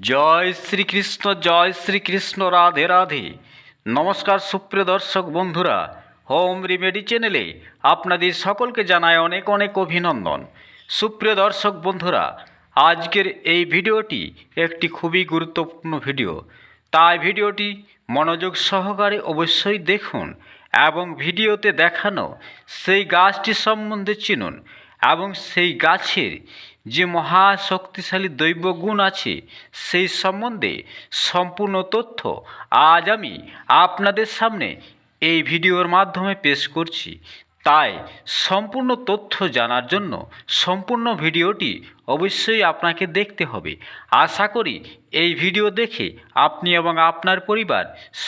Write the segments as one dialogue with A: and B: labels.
A: জয় শ্রীকৃষ্ণ জয় শ্রীকৃষ্ণ, রাধে রাধে। নমস্কার সুপ্রিয় দর্শক বন্ধুরা, হোম রিমেডি চ্যানেলে আপনাদের সকলকে জানায় অনেক অনেক অভিনন্দন। সুপ্রিয় দর্শক বন্ধুরা, আজকের এই ভিডিওটি একটি খুবই গুরুত্বপূর্ণ ভিডিও। তাই ভিডিওটি মনোযোগ সহকারে অবশ্যই দেখুন এবং ভিডিওতে দেখানো সেই গাছটি সম্বন্ধে চিনুন এবং সেই গাছের যে মহা শক্তিশালী দৈব গুণ আছে, সেই সম্বন্ধে সম্পূর্ণ তথ্য আজ আমি আপনাদের সামনে এই ভিডিওর মাধ্যমে পেশ করছি। তাই সম্পূর্ণ তথ্য জানার জন্য সম্পূর্ণ ভিডিওটি অবশ্যই আপনাকে দেখতে হবে। আশা করি এই ভিডিও দেখে আপনি এবং আপনার পরিবার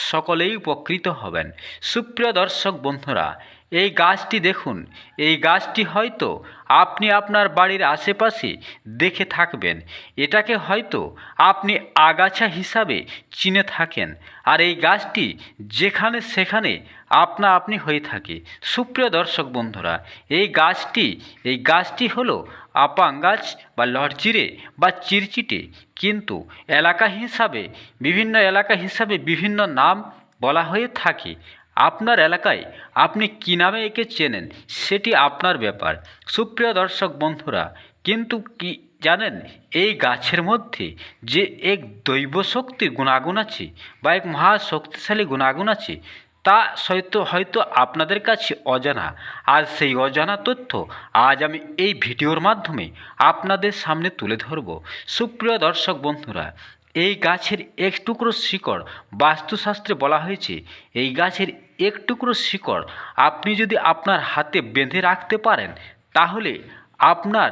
A: সকলেই উপকৃত হবেন। সুপ্রিয় দর্শক বন্ধুরা এই গাছটি দেখুন, এই গাছটি হয়তো আপনি আপনার বাড়ির আশেপাশে দেখে থাকবেন। এটাকে হয়তো আপনি আগাছা হিসাবে চিনে থাকেন। আর এই গাছটি যেখানে সেখানে আপনা আপনি হয়ে থাকে। সুপ্রিয় দর্শক বন্ধুরা, এই গাছটি এই গাছটি হলো আপাং গাছ বা লড়চিরে বা চিরচিটে। কিন্তু এলাকা হিসাবে, বিভিন্ন এলাকা হিসাবে বিভিন্ন নাম বলা হয়ে থাকে। আপনার এলাকায় আপনি কী নামে একে চেনেন? সেটি আপনার ব্যাপার। সুপ্রিয় দর্শক বন্ধুরা, কিন্তু কি জানেন এই গাছের মধ্যে যে এক দৈব শক্তির গুণাগুণ আছে বা এক মহা শক্তিশালী গুণাগুণ আছে, তা হয়তো হয়তো আপনাদের কাছে অজানা। আর সেই অজানা তথ্য আজ আমি এই ভিডিওর মাধ্যমে আপনাদের সামনে তুলে ধরব। সুপ্রিয় দর্শক বন্ধুরা, এই গাছের এক টুকরো শিকড় বাস্তুশাস্ত্রে বলা হয়েছে, এই গাছের এক টুকরো শিকড় আপনি যদি আপনার হাতে বেঁধে রাখতে পারেন, তাহলে আপনার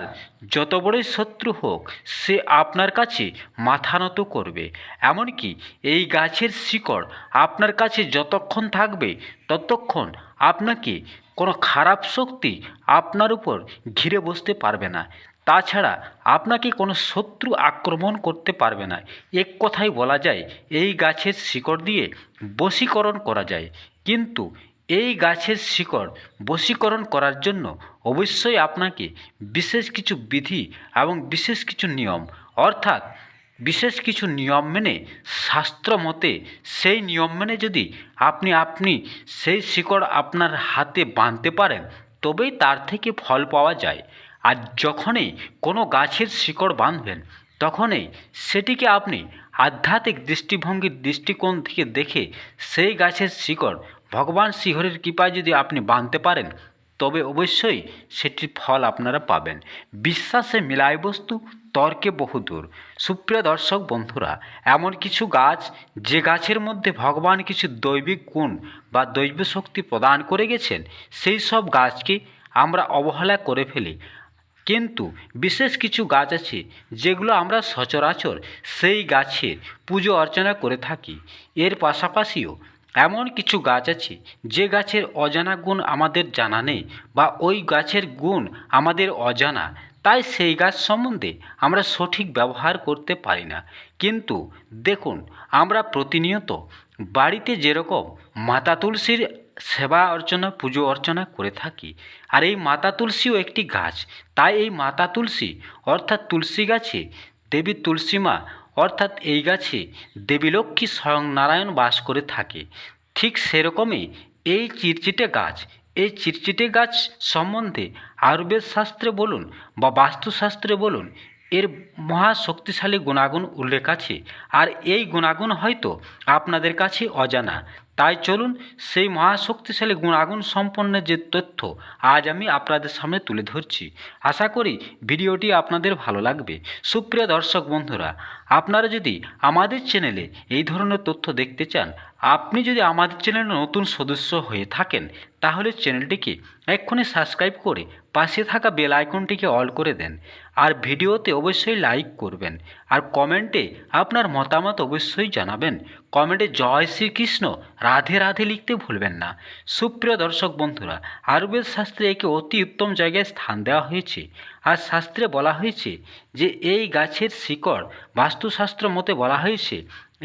A: যত বড়ই শত্রু হোক, সে আপনার কাছে মাথা নত করবে। এমনকি এই গাছের শিকড় আপনার কাছে যতক্ষণ থাকবে, ততক্ষণ আপনাকে কোনো খারাপ শক্তি আপনার উপর ঘিরে বসতে পারবে না। তাছাড়া আপনাকে কোনো শত্রু আক্রমণ করতে পারবে না। এক কথাই বলা যায়, এই গাছের শিকড় দিয়ে বশীকরণ করা যায়। কিন্তু এই গাছের শিকড় বশীকরণ করার জন্য অবশ্যই আপনাকে বিশেষ কিছু বিধি এবং বিশেষ কিছু নিয়ম, অর্থাৎ বিশেষ কিছু নিয়ম মেনে শাস্ত্র মতে সেই নিয়ম মেনে যদি আপনি আপনি সেই শিকড় আপনার হাতে বাঁধতে পারেন, তবেই তার থেকে ফল পাওয়া যায়। আর যখনই কোনো গাছের শিকড় বাঁধবেন তখনই সেটিকে আপনি আধ্যাত্মিক দৃষ্টিভঙ্গির দৃষ্টিকোণ থেকে দেখে সেই গাছের শিকড় ভগবান শিহরের কৃপায় যদি আপনি বাঁধতে পারেন, তবে অবশ্যই সেটির ফল আপনারা পাবেন। বিশ্বাসে মিলায় বস্তু, তর্কে বহুদূর সুপ্রিয় দর্শক বন্ধুরা, এমন কিছু গাছ, যে গাছের মধ্যে ভগবান কিছু দৈবিক গুণ বা দৈব শক্তি প্রদান করে গেছেন, সেই সব গাছকে আমরা অবহেলা করে ফেলি। কিন্তু বিশেষ কিছু গাছ আছে যেগুলো আমরা সচরাচর সেই গাছের পুজো অর্চনা করে থাকি। এর পাশাপাশিও এমন কিছু গাছ আছে যে গাছের অজানা গুণ আমাদের জানা নেই বা ওই গাছের গুণ আমাদের অজানা। তাই সেই গাছ সম্বন্ধে আমরা সঠিক ব্যবহার করতে পারি না। কিন্তু দেখুন, আমরা প্রতিনিয়ত বাড়িতে যেরকম মাতা তুলসীর সেবা অর্চনা, পুজো অর্চনা করে থাকি। আর এই মাতা তুলসীও একটি গাছ। তাই এই মাতা তুলসী, অর্থাৎ তুলসী গাছে দেবী তুলসী মা, অর্থাৎ এই গাছে দেবী লক্ষ্মী স্বয়ং নারায়ণ বাস করে থাকে। ঠিক সেরকমই এই চিরচিটে গাছ, এই চিরচিটে গাছ সম্বন্ধে আয়ুর্বেদ শাস্ত্রে বলুন বা বাস্তুশাস্ত্রে বলুন, এর মহা শক্তিশালী গুণাগুণ উল্লেখ আছে। আর এই গুণাগুণ হয়তো আপনাদের কাছে অজানা। তাই চলুন সেই মহাশক্তিশালী গুণাগুণ সম্পন্ন যে তথ্য আজ আমি আপনাদের সামনে তুলে ধরছি, আশা করি ভিডিওটি আপনাদের ভালো লাগবে। সুপ্রিয় দর্শক বন্ধুরা, আপনারা যদি আমাদের চ্যানেলে এই ধরনের তথ্য দেখতে চান, আপনি যদি আমাদের চ্যানেলে নতুন সদস্য হয়ে থাকেন, তাহলে চ্যানেলটিকে এক্ষুনি সাবস্ক্রাইব করে পাশে থাকা বেল আইকনটিকে অল করে দেন। আর ভিডিওতে অবশ্যই লাইক করবেন। আর কমেন্টে আপনার মতামত অবশ্যই জানাবেন। কমেন্টে জয় শ্রীকৃষ্ণ, রাধে রাধে লিখতে ভুলবেন না। সুপ্রিয় দর্শক বন্ধুরা, আয়ুর্বেদ শাস্ত্রে একে অতি উত্তম জায়গায় স্থান দেওয়া হয়েছে। আর শাস্ত্রে বলা হয়েছে যে, এই গাছের শিকড়, বাস্তুশাস্ত্র মতে বলা হয়েছে,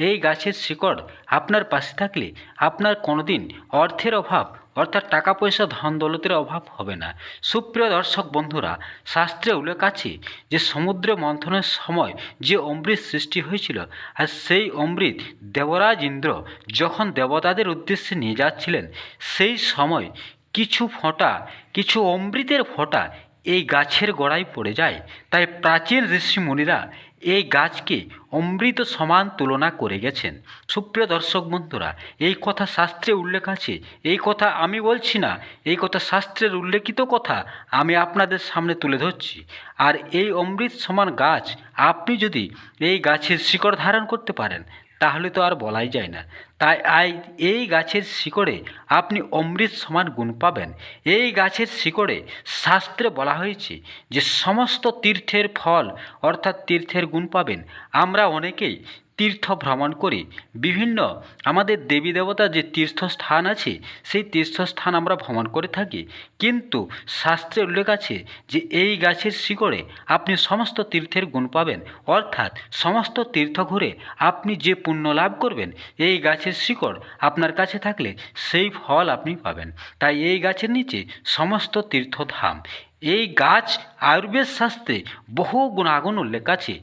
A: এই গাছের শিকড় আপনার পাশে থাকলে আপনার কোনোদিন অর্থের অভাব অর্থাৎ টাকা পয়সা ধন দৌলতের অভাব হবে না। সুপ্রিয় দর্শক বন্ধুরা, শাস্ত্রে উল্লেখ আছে যে, সমুদ্রে মন্থনের সময় যে অমৃত সৃষ্টি হয়েছিল আর সেই অমৃত দেবরাজ ইন্দ্র যখন দেবতাদের উদ্দেশ্যে নিয়ে যাচ্ছিলেন, সেই সময় কিছু ফোঁটা, কিছু অমৃতের ফোঁটা এই গাছের গোড়ায় পড়ে যায়। তাই প্রাচীন ঋষি মুনিরা এই গাছকে অমৃত সমান তুলনা করে গেছেন। সুপ্রিয় দর্শক বন্ধুরা, এই কথা শাস্ত্রে উল্লেখ আছে। এই কথা আমি বলছি না, এই কথা শাস্ত্রের উল্লেখিত কথা আমি আপনাদের সামনে তুলে ধরছি। আর এই অমৃত সমান গাছ আপনি যদি এই গাছের শিকড় ধারণ করতে পারেন তাহলে তো আর বলাই যায় না। তাই আই এই গাছের শিকড়ে আপনি অমৃত সমান গুণ পাবেন। এই গাছের শিকড়ে শাস্ত্রে বলা হয়েছে যে, সমস্ত তীর্থের ফল অর্থাৎ তীর্থের গুণ পাবেন। আমরা অনেকেই তীর্থ ভ্রমণ করি। বিভিন্ন আমাদের দেবী দেবতার যে তীর্থস্থান আছে, সেই তীর্থস্থান আমরা ভ্রমণ করে থাকি। কিন্তু শাস্ত্রে উল্লেখ আছে যে এই গাছের শিকড়ে আপনি সমস্ত তীর্থের গুণ পাবেন। অর্থাৎ সমস্ত তীর্থ ঘুরে আপনি যে পুণ্য লাভ করবেন, এই গাছের শিকড় আপনার কাছে থাকলে সেই ফল আপনি পাবেন। তাই এই গাছের নিচে সমস্ত তীর্থধাম এই গাছ আয়ুর্বেদ শাস্ত্রে বহু গুণাগুণ উল্লেখ আছে,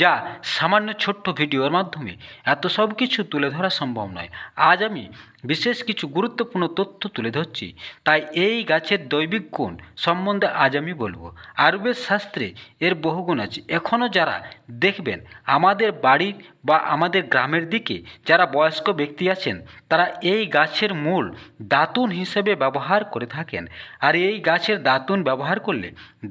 A: যা সামান্য ছোট্ট ভিডিওর মাধ্যমে এত সব কিছু তুলে ধরা সম্ভব নয়। আজ আমি বিশেষ কিছু গুরুত্বপূর্ণ তথ্য তুলে ধরছি। তাই এই গাছের দৈবিক গুণ সম্বন্ধে আজ আমি বলব। আয়ুর্বেদ শাস্ত্রে এর বহু গুণ আছে। এখনও যারা দেখবেন আমাদের বাড়ির বা আমাদের গ্রামের দিকে যারা বয়স্ক ব্যক্তি আছেন, তারা এই গাছের মূল দাতুন হিসেবে ব্যবহার করে থাকেন। আর এই গাছের দাতুন ব্যবহার করলে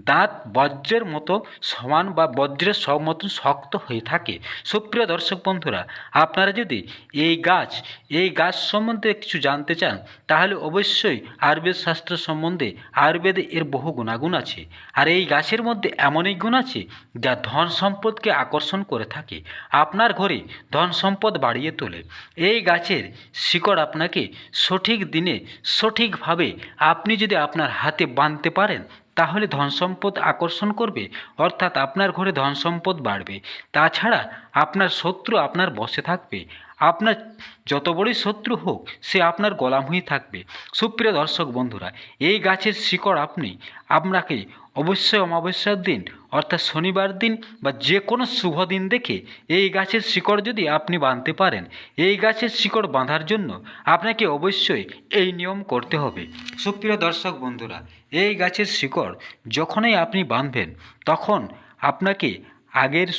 A: দাঁত বজ্রের মতো সমান বা বজ্রের সব মতন শক্ত হয়ে থাকে। সুপ্রিয় দর্শক বন্ধুরা, আপনারা যদি এই গাছ এই গাছ সম্বন্ধে কিছু জানতে চান, তাহলে অবশ্যই আয়ুর্বেদ শাস্ত্র সম্বন্ধে আয়ুর্বেদে এর বহু গুণাগুণ আছে। আর এই গাছের মধ্যে এমনই গুণ আছে, যা ধন সম্পদকে আকর্ষণ করে থাকে, আপনার ঘরে ধন সম্পদ বাড়িয়ে তোলে। এই গাছের শিকড় আপনাকে সঠিক দিনে সঠিকভাবে আপনি যদি আপনার হাতে বাঁধতে পারেন তাহলে ধন সম্পদ আকর্ষণ করবে? অর্থাৎ আপনার ঘরে ধন সম্পদ বাড়বে। তাছাড়া আপনার শত্রু আপনার বসে থাকবে। আপনার যত বড়ই শত্রু হোক, সে আপনার গোলাম হয়ে থাকবে। সুপ্রিয় দর্শক বন্ধুরা, এই গাছের শিকড় আপনি, আপনাকে অবশ্যই অমাবস্যার দিন, অর্থাৎ শনিবার দিন বা যে কোনো শুভ দিন দেখে এই গাছের শিকড় যদি আপনি বাঁধতে পারেন, এই গাছের শিকড় বাঁধার জন্য আপনাকে অবশ্যই এই নিয়ম করতে হবে। সুপ্রিয় দর্শক বন্ধুরা, এই গাছের শিকড় যখনই আপনি বাঁধবেন, তখন আপনাকে আগের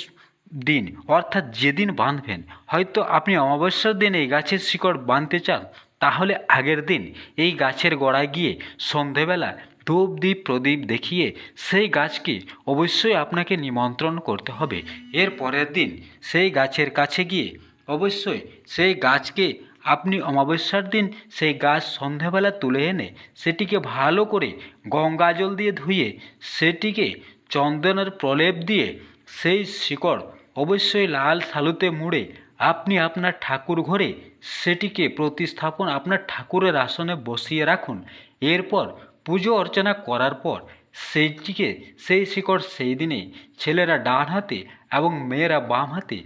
A: দিন, অর্থাৎ যেদিন বাঁধবেন, হয়তো আপনি অমাবস্যার দিন এই গাছের শিকড় বাঁধতে চান, তাহলে আগের দিন এই গাছের গোড়ায় গিয়ে সন্ধেবেলা ধূপ দ্বীপ প্রদীপ দেখিয়ে সেই গাছকে অবশ্যই আপনাকে নিমন্ত্রণ করতে হবে। এর পরের দিন সেই গাছের কাছে গিয়ে অবশ্যই সেই গাছকে আপনি অমাবস্যার দিন সেই গাছ সন্ধেবেলা তুলে এনে সেটিকে ভালো করে গঙ্গা জল দিয়ে ধুয়ে সেটিকে চন্দনের প্রলেপ দিয়ে সেই শিকড় অবশ্যই লাল সালুতে মুড়ে আপনি আপনার ঠাকুর ঘরে সেটিকে প্রতিস্থাপন, আপনার ঠাকুরের আসনে বসিয়ে রাখুন। এরপর পুজো অর্চনা করার পর সেইটিকে সেই শিকড় সেই দিনে ছেলেরা ডান হাতে এবং মেয়েরা বাম হাতে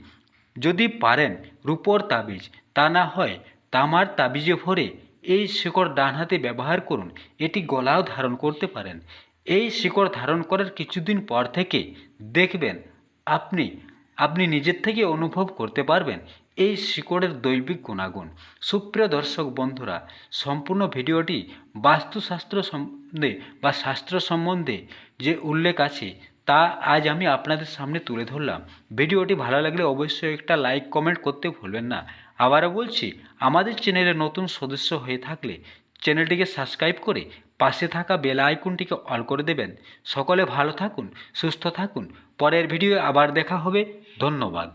A: যদি পারেন রূপোর তাবিজ, তা না হয় তামার তাবিজে ভরে এই শিকড় ডান হাতে ব্যবহার করুন। এটি গলাও ধারণ করতে পারেন। এই শিকড় ধারণ করার কিছুদিন পর থেকে দেখবেন আপনি আপনি নিজের থেকে অনুভব করতে পারবেন। এই শিকড়ের দৈবিক গুণাগুণ। সুপ্রিয় দর্শক বন্ধুরা, সম্পূর্ণ ভিডিওটি বাস্তুশাস্ত্র সম্বন্ধে বা শাস্ত্র সম্বন্ধে যে উল্লেখ আছে, তা আজ আমি আপনাদের সামনে তুলে ধরলাম। ভিডিওটি ভালো লাগলে অবশ্যই একটা লাইক, কমেন্ট করতে ভুলবেন না। আবারও বলছি, আমাদের চ্যানেলে নতুন সদস্য হয়ে থাকলে চ্যানেলটিকে সাবস্ক্রাইব করে পাশে থাকা বেল আইকনটিকে অল করে দেবেন। সকলে ভালো থাকুন, সুস্থ থাকুন। পরের ভিডিও আবার দেখা হবে। ধন্যবাদ।